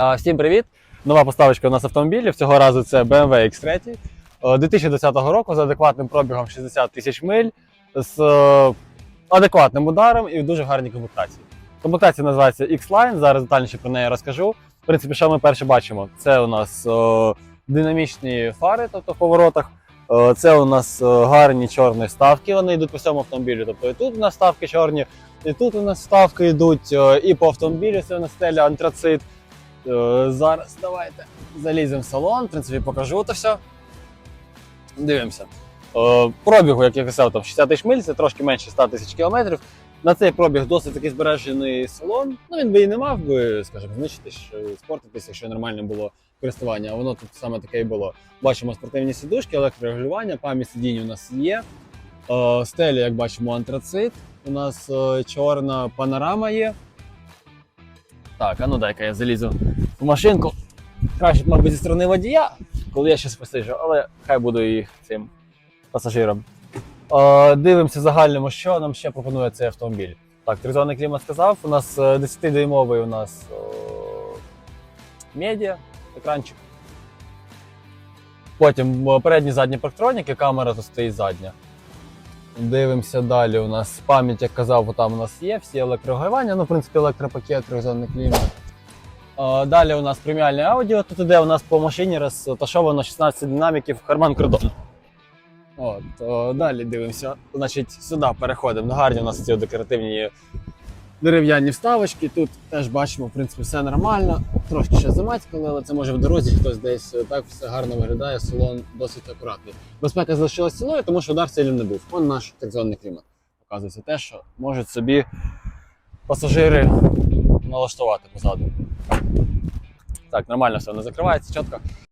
Всім привіт! Нова поставочка у нас автомобілів. Цього разу це BMW X3 е, 2010 року з адекватним пробігом 60 тисяч миль, з е, адекватним ударом і в дуже гарній комплектації. Комплектація називається X-Line, зараз детальніше про неї розкажу. В принципі, що ми перше бачимо? Це у нас е, динамічні фари, тобто в поворотах. Е, Це у нас е, гарні чорні ставки, вони йдуть по всьому автомобілю. Тобто і тут у нас ставки чорні, і тут у нас ставки йдуть, е, і по автомобілю це у нас стеля антрацит. Е, Зараз давайте заліземо в салон, в принципі, покажу це все. Дивимося. Е, Пробігу, як я казав, там 60 тисяч миль, це трошки менше 100 тисяч кілометрів. На цей пробіг досить таки збережений салон. Ну він би і не мав би, скажімо, знищитись, спортитись, якщо нормально було користування, а воно тут саме таке і було. Бачимо спортивні сідушки, електрорегулювання, пам'ять сидінь у нас є. Е, Стеля, як бачимо, антрацит. У нас чорна панорама є. Так, а ну дай-ка я залізу в машинку. Краще, мабуть, зі сторони водія, коли я щось посиджу, але хай буду і цим пасажиром. Е, дивимося в загальному, що нам ще пропонує цей автомобіль. Так, тризонний клімат сказав. У нас е, 10-дюймовий у нас е, медіа, екранчик. Потім е, передні задні парктроніки, камера тут стоїть задня. Дивимося далі. У нас пам'ять, як казав, там у нас є, всі електрогравання, ну, в принципі, електропакет, трьохзонний клімат. Далі у нас преміальне аудіо. Тут іде у нас по машині розташовано 16 динаміків карман кордон. От, о, далі дивимося. Значить, сюди переходимо. Гарні у нас ці декоративні дерев'яні вставочки. Тут теж бачимо, в принципі, все нормально. Трошки ще замацькали, але це може в дорозі хтось десь е, так все гарно виглядає, салон досить акуратний. Безпека залишилась цілою, тому що удар сильно не був. Он наш трикзонний клімат. Показується те, що можуть собі пасажири налаштувати позаду. Так, нормально все, не закривається чітко.